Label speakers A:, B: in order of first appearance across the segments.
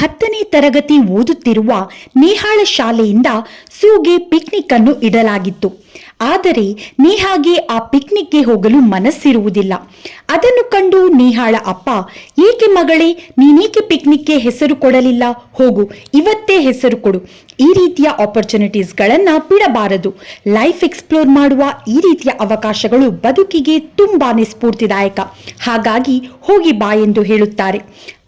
A: ಹತ್ತನೇ ತರಗತಿ ಓದುತ್ತಿರುವ ನೇಹಾಳ ಶಾಲೆಯಿಂದ ಸೂಗೆ ಪಿಕ್ನಿಕ್ ಅನ್ನು ಇಡಲಾಗಿತ್ತು. ಆದರೆ ನೇಹಾಗೆ ಆ ಪಿಕ್ನಿಕ್ಗೆ ಹೋಗಲು ಮನಸ್ಸಿರುವುದಿಲ್ಲ. ಅದನ್ನು ಕಂಡು ನೇಹಾಳ ಅಪ್ಪ, ಏಕೆ ಮಗಳೇ, ನೀನೇಕೆ ಪಿಕ್ನಿಕ್ಗೆ ಹೆಸರು ಕೊಡಲಿಲ್ಲ? ಹೋಗು, ಇವತ್ತೇ ಹೆಸರು ಕೊಡು. ಈ ರೀತಿಯ ಆಪರ್ಚುನಿಟೀಸ್ಗಳನ್ನ ಬಿಡಬಾರದು. ಲೈಫ್ ಎಕ್ಸ್ಪ್ಲೋರ್ ಮಾಡುವ ಈ ರೀತಿಯ ಅವಕಾಶಗಳು ಬದುಕಿಗೆ ತುಂಬಾನೇ ಸ್ಫೂರ್ತಿದಾಯಕ. ಹಾಗಾಗಿ ಹೋಗಿ ಬಾ ಎಂದು ಹೇಳುತ್ತಾರೆ.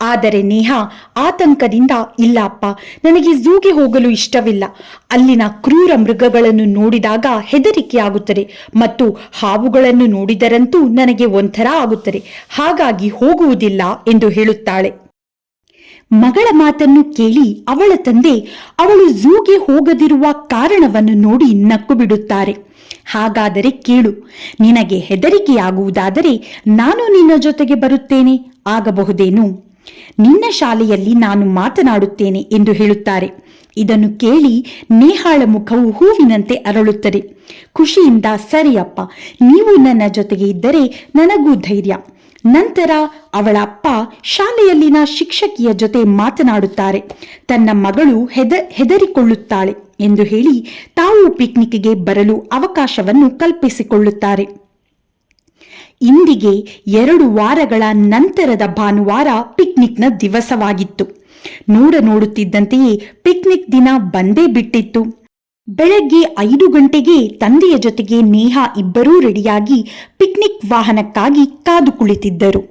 A: ಆದರೆ ನೇಹ, ಆತಂಕದಿಂದ ಇಲ್ಲ ಅಪ್ಪ ನನಗೆ ಝೂಗೆ ಹೋಗಲು ಇಷ್ಟವಿಲ್ಲ. ಅಲ್ಲಿನ ಕ್ರೂರ ಮೃಗಗಳನ್ನು ನೋಡಿದಾಗ ಹೆದರಿಕೆಯಾಗುತ್ತದೆ ಮತ್ತು ಹಾವುಗಳನ್ನು ನೋಡಿದರಂತೂ ನನಗೆ ಒಂಥರ ಆಗುತ್ತದೆ. ಹಾಗಾಗಿ ಹೋಗುವುದಿಲ್ಲ ಎಂದು ಹೇಳುತ್ತಾಳೆ. ಮಗಳ ಮಾತನ್ನು ಕೇಳಿ ಅವಳ ತಂದೆ ಅವಳು ಝೂಗೆ ಹೋಗದಿರುವ ಕಾರಣವನ್ನು ನೋಡಿ ನಕ್ಕು ಬಿಡುತ್ತಾರೆ ಹಾಗಾದರೆ ಕೇಳು, ನಿನಗೆ ಹೆದರಿಕೆಯಾಗುವುದಾದರೆ ನಾನು ನಿನ್ನ ಜೊತೆಗೆ ಬರುತ್ತೇನೆ, ಆಗಬಹುದೇನು? ನಿನ್ನ ಶಾಲೆಯಲ್ಲಿ ನಾನು ಮಾತನಾಡುತ್ತೇನೆ ಎಂದು ಹೇಳುತ್ತಾರೆ. ಇದನ್ನು ಕೇಳಿ ನೇಹಾಳ ಮುಖವು ಹೂವಿನಂತೆ ಅರಳುತ್ತದೆ. ಖುಷಿಯಿಂದ, ಸರಿಯಪ್ಪ, ನೀವು ನನ್ನ ಜೊತೆಗೆ ಇದ್ದರೆ ನನಗೂ ಧೈರ್ಯ. ನಂತರ ಅವಳ ಅಪ್ಪ ಶಾಲೆಯಲ್ಲಿನ ಶಿಕ್ಷಕಿಯ ಜೊತೆ ಮಾತನಾಡುತ್ತಾರೆ. ತನ್ನ ಮಗಳು ಹೆದ, ಹೆದರಿಕೊಳ್ಳುತ್ತಾಳೆ ಎಂದು ಹೇಳಿ ತಾವು ಪಿಕ್ನಿಕ್ಗೆ ಬರಲು ಅವಕಾಶವನ್ನು ಕಲ್ಪಿಸಿಕೊಳ್ಳುತ್ತಾರೆ. ಇಂದಿಗೆ ಎರಡು ವಾರಗಳ ನಂತರದ ಭಾನುವಾರ ಪಿಕ್ನಿಕ್ನ ದಿವಸವಾಗಿತ್ತು. ನೋಡ ನೋಡುತ್ತಿದ್ದಂತೆಯೇ ಪಿಕ್ನಿಕ್ ದಿನ ಬಂದೇ ಬಿಟ್ಟಿತ್ತು. ಬೆಳಗ್ಗೆ ಐದು ಗಂಟೆಗೆ ತಂದೆಯ ಜೊತೆಗೆ ನೇಹ ಇಬ್ಬರೂ ರೆಡಿಯಾಗಿ ಪಿಕ್ನಿಕ್ ವಾಹನಕ್ಕಾಗಿ ಕಾದು ಕುಳಿತಿದ್ದರು.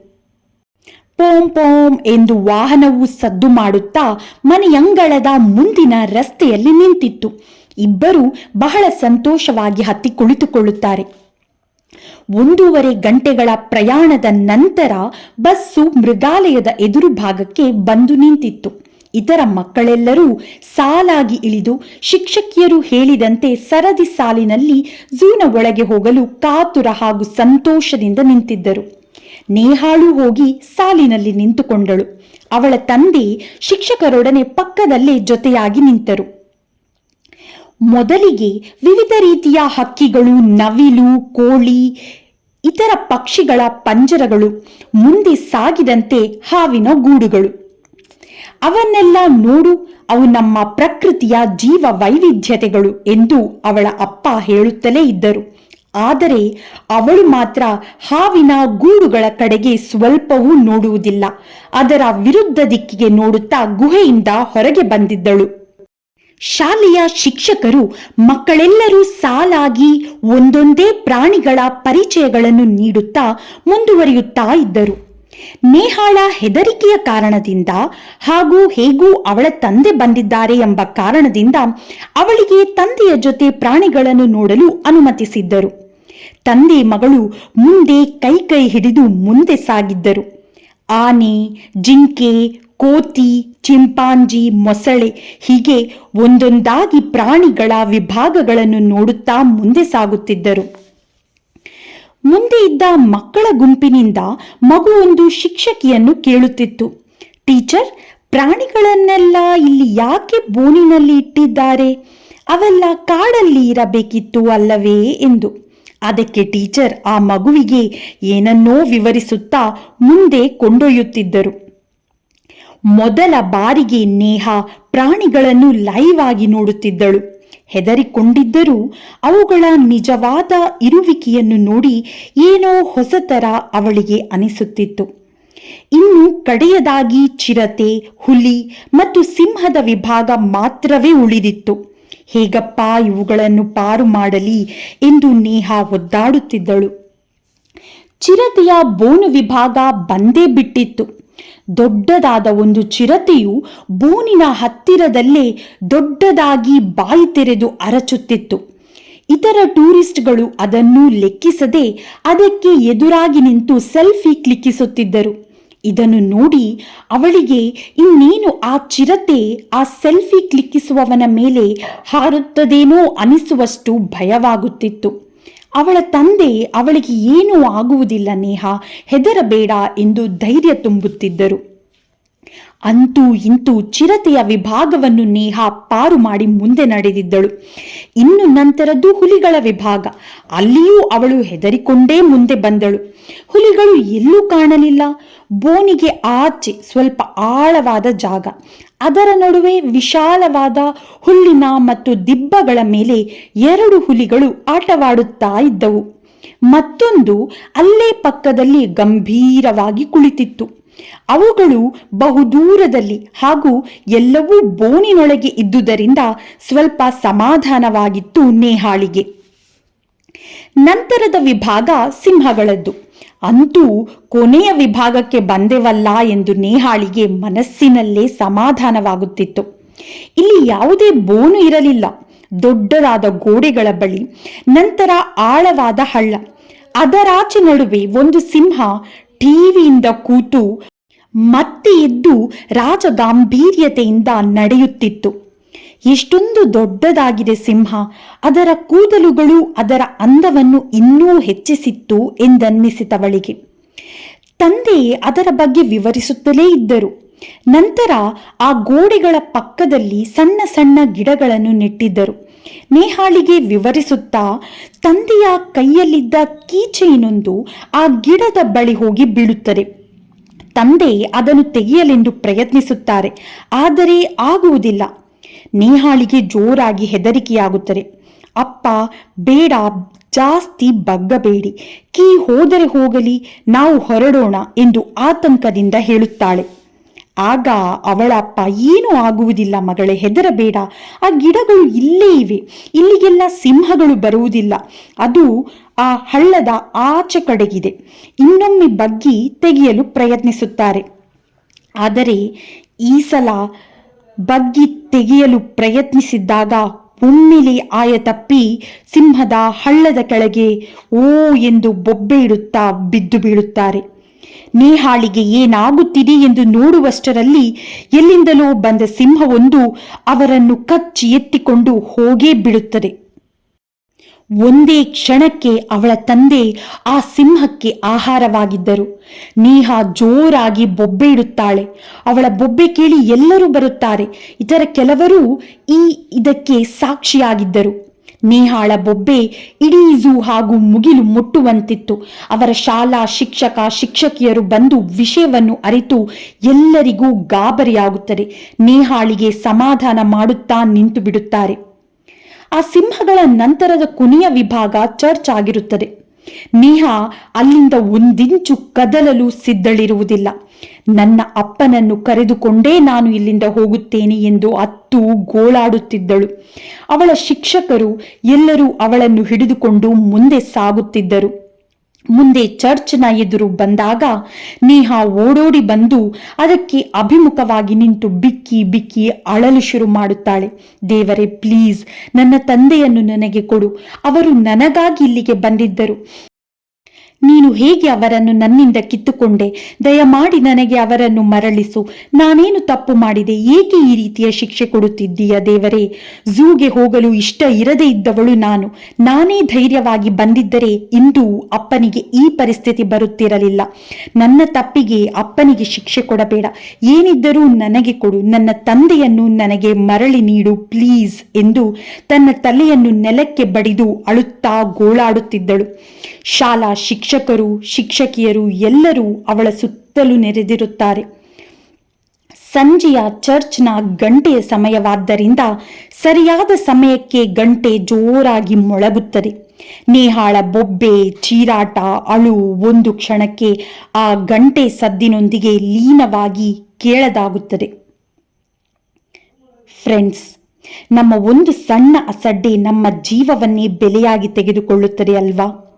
A: ಪೋಂ ಪೋಂ ಎಂದು ವಾಹನವು ಸದ್ದು ಮಾಡುತ್ತಾ ಮನೆಯಂಗಳದ ಮುಂದಿನ ರಸ್ತೆಯಲ್ಲಿ ನಿಂತಿತ್ತು. ಇಬ್ಬರು ಬಹಳ ಸಂತೋಷವಾಗಿ ಹತ್ತಿ ಕುಳಿತುಕೊಳ್ಳುತ್ತಾರೆ. ಒಂದೂವರೆ ಗಂಟೆಗಳ ಪ್ರಯಾಣದ ನಂತರ ಬಸ್ಸು ಮೃಗಾಲಯದ ಎದುರು ಭಾಗಕ್ಕೆ ಬಂದು ನಿಂತಿತ್ತು. ಇತರ ಮಕ್ಕಳೆಲ್ಲರೂ ಸಾಲಾಗಿ ಇಳಿದು ಶಿಕ್ಷಕಿಯರು ಹೇಳಿದಂತೆ ಸರದಿ ಸಾಲಿನಲ್ಲಿ ಜೂನ ಒಳಗೆ ಹೋಗಲು ಕಾತುರ ಹಾಗೂ ಸಂತೋಷದಿಂದ ನಿಂತಿದ್ದರು. ನೇಹಾಳು ಹೋಗಿ ಸಾಲಿನಲ್ಲಿ ನಿಂತುಕೊಂಡಳು. ಅವಳ ತಂದೆ ಶಿಕ್ಷಕರೊಡನೆ ಪಕ್ಕದಲ್ಲೇ ಜೊತೆಯಾಗಿ ನಿಂತರು. ಮೊದಲಿಗೆ ವಿವಿಧ ರೀತಿಯ ಹಕ್ಕಿಗಳು, ನವಿಲು, ಕೋಳಿ, ಇತರ ಪಕ್ಷಿಗಳ ಪಂಜರಗಳು, ಮುಂದೆ ಸಾಗಿದಂತೆ ಹಾವಿನ ಗೂಡುಗಳು. ಅವನ್ನೆಲ್ಲ ನೋಡು, ಅವು ನಮ್ಮ ಪ್ರಕೃತಿಯ ಜೀವ ವೈವಿಧ್ಯತೆಗಳು ಎಂದು ಅವಳ ಅಪ್ಪ ಹೇಳುತ್ತಲೇ ಇದ್ದರು. ಆದರೆ ಅವಳು ಮಾತ್ರ ಹಾವಿನ ಗೂಡುಗಳ ಕಡೆಗೆ ಸ್ವಲ್ಪವೂ ನೋಡುವುದಿಲ್ಲ. ಅದರ ವಿರುದ್ಧ ದಿಕ್ಕಿಗೆ ನೋಡುತ್ತಾ ಗುಹೆಯಿಂದ ಹೊರಗೆ ಬಂದಿದ್ದಳು. ಶಾಲೆಯ ಶಿಕ್ಷಕರು ಮಕ್ಕಳೆಲ್ಲರೂ ಸಾಲಾಗಿ ಒಂದೊಂದೇ ಪ್ರಾಣಿಗಳ ಪರಿಚಯಗಳನ್ನು ನೀಡುತ್ತಾ ಮುಂದುವರಿಯುತ್ತಾ ಇದ್ದರು. ನೇಹಾಳ ಹೆದರಿಕೆಯ ಕಾರಣದಿಂದ ಹಾಗೂ ಹೇಗೂ ಅವಳ ತಂದೆ ಬಂದಿದ್ದಾರೆ ಎಂಬ ಕಾರಣದಿಂದ ಅವಳಿಗೆ ತಂದೆಯ ಜೊತೆ ಪ್ರಾಣಿಗಳನ್ನು ನೋಡಲು ಅನುಮತಿಸಿದ್ದರು. ತಂದೆ ಮಗಳು ಮುಂದೆ ಕೈ ಕೈ ಹಿಡಿದು ಮುಂದೆ ಸಾಗಿದ್ದರು. ಆನೆ, ಜಿಂಕೆ ಕೋತಿ, ಚಿಂಪಾಂಜಿ, ಮೊಸಳೆ ಹೀಗೆ ಒಂದೊಂದಾಗಿ ಪ್ರಾಣಿಗಳ ವಿಭಾಗಗಳನ್ನು ನೋಡುತ್ತಾ ಮುಂದೆ ಸಾಗುತ್ತಿದ್ದರು. ಮುಂದೆ ಇದ್ದ ಮಕ್ಕಳ ಗುಂಪಿನಿಂದ ಮಗು ಒಂದು ಶಿಕ್ಷಕಿಯನ್ನು ಕೇಳುತ್ತಿತ್ತು. ಟೀಚರ್, ಪ್ರಾಣಿಗಳನ್ನೆಲ್ಲ ಇಲ್ಲಿ ಯಾಕೆ ಬೋನಿನಲ್ಲಿ ಇಟ್ಟಿದ್ದಾರೆ? ಅವೆಲ್ಲ ಕಾಡಲ್ಲಿ ಇರಬೇಕಿತ್ತು ಅಲ್ಲವೇ ಎಂದು. ಅದಕ್ಕೆ ಟೀಚರ್ ಆ ಮಗುವಿಗೆ ಏನನ್ನೋ ವಿವರಿಸುತ್ತಾ ಮುಂದೆ ಕೊಂಡೊಯ್ಯುತ್ತಿದ್ದರು. ಮೊದಲ ಬಾರಿಗೆ ನೇಹ ಪ್ರಾಣಿಗಳನ್ನು ಲೈವ್ ಆಗಿ ನೋಡುತ್ತಿದ್ದಳು. ಹೆದರಿಕೊಂಡಿದ್ದರೂ ಅವುಗಳ ನಿಜವಾದ ಇರುವಿಕೆಯನ್ನು ನೋಡಿ ಏನೋ ಹೊಸತರ ಅವಳಿಗೆ ಅನಿಸುತ್ತಿತ್ತು. ಇನ್ನು ಕಡೆಯದಾಗಿ ಚಿರತೆ, ಹುಲಿ ಮತ್ತು ಸಿಂಹದ ವಿಭಾಗ ಮಾತ್ರವೇ ಉಳಿದಿತ್ತು. ಹೇಗಪ್ಪ ಇವುಗಳನ್ನು ಪಾರು ಮಾಡಲಿ ಎಂದು ನೇಹ ಒದ್ದಾಡುತ್ತಿದ್ದಳು. ಚಿರತೆಯ ಬೋನು ವಿಭಾಗ ಬಂದೇ ಬಿಟ್ಟಿತ್ತು. ದೊಡ್ಡದಾದ ಒಂದು ಚಿರತೆಯು ಬೂನಿನ ಹತ್ತಿರದಲ್ಲೇ ದೊಡ್ಡದಾಗಿ ಬಾಯಿ ತೆರೆದು ಅರಚುತ್ತಿತ್ತು. ಇತರ ಟೂರಿಸ್ಟ್ಗಳು ಅದನ್ನು ಲೆಕ್ಕಿಸದೆ ಅದಕ್ಕೆ ಎದುರಾಗಿ ನಿಂತು ಸೆಲ್ಫಿ ಕ್ಲಿಕ್ಕಿಸುತ್ತಿದ್ದರು. ಇದನ್ನು ನೋಡಿ ಅವಳಿಗೆ, ಇನ್ನೇನು ಆ ಚಿರತೆ ಆ ಸೆಲ್ಫಿ ಕ್ಲಿಕ್ಕಿಸುವವನ ಮೇಲೆ ಹಾರುತ್ತದೇನೋ ಅನಿಸುವಷ್ಟು ಭಯವಾಗುತ್ತಿತ್ತು. ಅವಳ ತಂದೆ ಅವಳಿಗೆ ಏನೂ ಆಗುವುದಿಲ್ಲ ನೇಹ ಹೆದರಬೇಡ ಎಂದು ಧೈರ್ಯ ತುಂಬುತ್ತಿದ್ದರು. ಅಂತೂ ಇಂತೂ ಚಿರತೆಯ ವಿಭಾಗವನ್ನು ನೇಹ ಪಾರು ಮಾಡಿ ಮುಂದೆ ನಡೆದಿದ್ದಳು. ಇನ್ನು ನಂತರದ್ದು ಹುಲಿಗಳ ವಿಭಾಗ. ಅಲ್ಲಿಯೂ ಅವಳು ಹೆದರಿಕೊಂಡೇ ಮುಂದೆ ಬಂದಳು. ಹುಲಿಗಳು ಎಲ್ಲೂ ಕಾಣಲಿಲ್ಲ. ಬೋನಿಗೆ ಆಚೆ ಸ್ವಲ್ಪ ಆಳವಾದ ಜಾಗ. ಅದರ ನಡುವೆ ವಿಶಾಲವಾದ ಹುಲ್ಲಿನ ಮತ್ತು ದಿಬ್ಬಗಳ ಮೇಲೆ ಎರಡು ಹುಲಿಗಳು ಆಟವಾಡುತ್ತಾ ಇದ್ದವು. ಮತ್ತೊಂದು ಅಲ್ಲೇ ಪಕ್ಕದಲ್ಲಿ ಗಂಭೀರವಾಗಿ ಕುಳಿತಿತ್ತು. ಅವುಗಳು ಬಹುದೂರದಲ್ಲಿ ಹಾಗೂ ಎಲ್ಲವೂ ಬೋನಿನೊಳಗೆ ಇದ್ದುದರಿಂದ ಸ್ವಲ್ಪ ಸಮಾಧಾನವಾಗಿತ್ತು ನೇಹಾಳಿಗೆ. ನಂತರದ ವಿಭಾಗ ಸಿಂಹಗಳದ್ದು. ಅಂತೂ ಕೊನೆಯ ವಿಭಾಗಕ್ಕೆ ಬಂದೆವಲ್ಲ ಎಂದು ನೇಹಾಳಿಗೆ ಮನಸ್ಸಿನಲ್ಲೇ ಸಮಾಧಾನವಾಗುತ್ತಿತ್ತು. ಇಲ್ಲಿ ಯಾವುದೇ ಬೋನು ಇರಲಿಲ್ಲ. ದೊಡ್ಡದಾದ ಗೋಡೆಗಳ ಬಳಿ, ನಂತರ ಆಳವಾದ ಹಳ್ಳ. ಅದರಾಚೆ ನಡುವೆ ಒಂದು ಸಿಂಹ ಟಿವಿಯಿಂದ ಕೂತು ಮತ್ತೆ ಎದ್ದು ರಾಜಗಾಂಭೀರ್ಯತೆಯಿಂದ ನಡೆಯುತ್ತಿತ್ತು. ಎಷ್ಟೊಂದು ದೊಡ್ಡದಾಗಿದೆ ಸಿಂಹ. ಅದರ ಕೂದಲುಗಳು ಅದರ ಅಂದವನ್ನು ಇನ್ನೂ ಹೆಚ್ಚಿಸಿತ್ತು ಎಂದನ್ನಿಸಿತವಳಿಗೆ ತಂದೆ ಅದರ ಬಗ್ಗೆ ವಿವರಿಸುತ್ತಲೇ ಇದ್ದರು. ನಂತರ ಆ ಗೋಡೆಗಳ ಪಕ್ಕದಲ್ಲಿ ಸಣ್ಣ ಸಣ್ಣ ಗಿಡಗಳನ್ನು ನೆಟ್ಟಿದ್ದರು. ನೇಹಾಳಿಗೆ ವಿವರಿಸುತ್ತಾ, ತಂದೆಯ ಕೈಯಲ್ಲಿದ್ದ ಕೀಚೆಯಿನೊಂದು ಆ ಗಿಡದ ಬಳಿ ಹೋಗಿ ಬೀಳುತ್ತದೆ. ತಂದೆ ಅದನ್ನು ತೆಗೆಯಲೆಂದು ಪ್ರಯತ್ನಿಸುತ್ತಾರೆ, ಆದರೆ ಆಗುವುದಿಲ್ಲ. ನೇಹಾಳಿಗೆ ಜೋರಾಗಿ ಹೆದರಿಕೆಯಾಗುತ್ತದೆ. ಅಪ್ಪ, ಬೇಡ, ಜಾಸ್ತಿ ಬಗ್ಗಬೇಡಿ. ಕೀ ಹೋದರೆ ಹೋಗಲಿ, ನಾವು ಹೊರಡೋಣ ಎಂದು ಆತಂಕದಿಂದ ಹೇಳುತ್ತಾಳೆ. ಆಗ ಅವಳ ಅಪ್ಪ ಏನೂ ಆಗುವುದಿಲ್ಲ ಮಗಳೇ, ಹೆದರಬೇಡ. ಆ ಗಿಡಗಳು ಇಲ್ಲೇ ಇವೆ. ಇಲ್ಲಿಗೆಲ್ಲ ಸಿಂಹಗಳು ಬರುವುದಿಲ್ಲ. ಅದು ಆ ಹಳ್ಳದ ಆಚೆ ಕಡೆಗಿದೆ. ಇನ್ನೊಮ್ಮೆ ಬಗ್ಗಿ ತೆಗೆಯಲು ಪ್ರಯತ್ನಿಸುತ್ತಾರೆ. ಆದರೆ ಈ ಸಲ ಬಗ್ಗಿ ತೆಗೆಯಲು ಪ್ರಯತ್ನಿಸಿದ್ದಾಗ ಒಮ್ಮೆಲೆ ಆಯ ತಪ್ಪಿ ಸಿಂಹದ ಹಳ್ಳದ ಕೆಳಗೆ ಓ ಎಂದು ಬೊಬ್ಬೆ ಇಡುತ್ತಾ ಬಿದ್ದು ಬೀಳುತ್ತಾರೆ. ನೇಹಾಳಿಗೆ ಏನಾಗುತ್ತಿದೆ ಎಂದು ನೋಡುವಷ್ಟರಲ್ಲಿ ಎಲ್ಲಿಂದಲೋ ಬಂದ ಸಿಂಹವೊಂದು ಅವರನ್ನು ಕಚ್ಚಿ ಎತ್ತಿಕೊಂಡು ಹೋಗೇ ಬಿಡುತ್ತದೆ ಒಂದೇ ಕ್ಷಣಕ್ಕೆ ಅವಳ ತಂದೆ ಆ ಸಿಂಹಕ್ಕೆ ಆಹಾರವಾಗಿದ್ದರು. ನೇಹ ಜೋರಾಗಿ ಬೊಬ್ಬೆ ಇಡುತ್ತಾಳೆ. ಅವಳ ಬೊಬ್ಬೆ ಕೇಳಿ ಎಲ್ಲರೂ ಬರುತ್ತಾರೆ. ಇತರ ಕೆಲವರು ಈ ಇದಕ್ಕೆ ಸಾಕ್ಷಿಯಾಗಿದ್ದರು. ನೇಹಾಳ ಬೊಬ್ಬೆ ಇಡೀ ಝೂ ಹಾಗೂ ಮುಗಿಲು ಮುಟ್ಟುವಂತಿತ್ತು. ಅವರ ಶಾಲಾ ಶಿಕ್ಷಕ, ಶಿಕ್ಷಕಿಯರು ಬಂದು ವಿಷಯವನ್ನು ಅರಿತು ಎಲ್ಲರಿಗೂ ಗಾಬರಿಯಾಗುತ್ತದೆ. ನೇಹಾಳಿಗೆ ಸಮಾಧಾನ ಮಾಡುತ್ತಾ ನಿಂತು ಬಿಡುತ್ತಾರೆ. ಆ ಸಿಂಹಗಳ ನಂತರದ ಕೊನೆಯ ವಿಭಾಗ ಚರ್ಚ್ ಆಗಿರುತ್ತದೆ. ನೇಹಾ ಅಲ್ಲಿಂದ ಒಂದಿಂಚು ಕದಲಲು ಸಿದ್ಧಳಿರುವುದಿಲ್ಲ. ನನ್ನ ಅಪ್ಪನನ್ನು ಕರೆದುಕೊಂಡೇ ನಾನು ಇಲ್ಲಿಂದ ಹೋಗುತ್ತೇನೆ ಎಂದು ಅತ್ತು ಗೋಳಾಡುತ್ತಿದ್ದಳು. ಅವಳ ಶಿಕ್ಷಕರು ಎಲ್ಲರೂ ಅವಳನ್ನು ಹಿಡಿದುಕೊಂಡು ಮುಂದೆ ಸಾಗುತ್ತಿದ್ದರು. ಮುಂದೆ ಚರ್ಚ್ನ ಎದುರು ಬಂದಾಗ ನೇಹಾ ಓಡೋಡಿ ಬಂದು ಅದಕ್ಕೆ ಅಭಿಮುಖವಾಗಿ ನಿಂತು ಬಿಕ್ಕಿ ಬಿಕ್ಕಿ ಅಳಲು ಶುರು ಮಾಡುತ್ತಾಳೆ. ದೇವರೇ, ಪ್ಲೀಸ್ ನನ್ನ ತಂದೆಯನ್ನು ನನಗೆ ಕೊಡು. ಅವರು ನನಗಾಗಿ ಇಲ್ಲಿಗೆ ಬಂದಿದ್ದರು. ನೀನು ಹೇಗೆ ಅವರನ್ನು ನನ್ನಿಂದ ಕಿತ್ತುಕೊಂಡೆ? ದಯಮಾಡಿ ನನಗೆ ಅವರನ್ನು ಮರಳಿಸು. ನಾನೇನು ತಪ್ಪು ಮಾಡಿದೆ? ಏಕೆ ಈ ರೀತಿಯ ಶಿಕ್ಷೆ ಕೊಡುತ್ತಿದ್ದೀಯ ದೇವರೇ? ಝೂಗೆ ಹೋಗಲು ಇಷ್ಟ ಇರದೇ ಇದ್ದವಳು ನಾನು. ನಾನೇ ಧೈರ್ಯವಾಗಿ ಬಂದಿದ್ದರೆ ಇಂದು ಅಪ್ಪನಿಗೆ ಈ ಪರಿಸ್ಥಿತಿ ಬರುತ್ತಿರಲಿಲ್ಲ. ನನ್ನ ತಪ್ಪಿಗೆ ಅಪ್ಪನಿಗೆ ಶಿಕ್ಷೆ ಕೊಡಬೇಡ. ಏನಿದ್ದರೂ ನನಗೆ ಕೊಡು. ನನ್ನ ತಂದೆಯನ್ನು ನನಗೆ ಮರಳಿ ನೀಡು, ಪ್ಲೀಸ್ ಎಂದು ತನ್ನ ತಲೆಯನ್ನು ನೆಲಕ್ಕೆ ಬಡಿದು ಅಳುತ್ತಾ ಗೋಳಾಡುತ್ತಿದ್ದಳು. ಶಾಲಾ ಶಿಕ್ಷಕರು, ಶಿಕ್ಷಕಿಯರು ಎಲ್ಲರೂ ಅವಳ ಸುತ್ತಲೂ ನೆರೆದಿರುತ್ತಾರೆ. ಸಂಜೆಯ ಚರ್ಚ್ನ ಗಂಟೆಯ ಸಮಯವಾದ್ದರಿಂದ ಸರಿಯಾದ ಸಮಯಕ್ಕೆ ಗಂಟೆ ಜೋರಾಗಿ ಮೊಳಗುತ್ತದೆ. ನೇಹಾಳ ಬೊಬ್ಬೆ, ಚೀರಾಟ, ಅಳು ಒಂದು ಕ್ಷಣಕ್ಕೆ ಆ ಗಂಟೆ ಸದ್ದಿನೊಂದಿಗೆ ಲೀನವಾಗಿ ಕೇಳದಾಗುತ್ತದೆ. ಫ್ರೆಂಡ್ಸ್, ನಮ್ಮ ಒಂದು ಸಣ್ಣ ಅಸಡ್ಡೆ ನಮ್ಮ ಜೀವವನ್ನೇ ಬೆಲೆಯಾಗಿ ತೆಗೆದುಕೊಳ್ಳುತ್ತದೆ ಅಲ್ವಾ?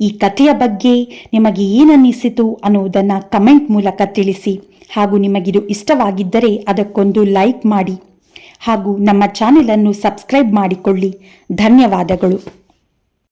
A: ಈ ಕಥೆಯ ಬಗ್ಗೆ ನಿಮಗೆ ಏನನ್ನಿಸಿತು ಅನ್ನುವುದನ್ನು ಕಮೆಂಟ್ ಮೂಲಕ ತಿಳಿಸಿ. ಹಾಗೂ ನಿಮಗಿದು ಇಷ್ಟವಾಗಿದ್ದರೆ ಅದಕ್ಕೊಂದು ಲೈಕ್ ಮಾಡಿ. ಹಾಗೂ ನಮ್ಮ ಚಾನೆಲನ್ನು ಸಬ್ಸ್ಕ್ರೈಬ್ ಮಾಡಿಕೊಳ್ಳಿ. ಧನ್ಯವಾದಗಳು.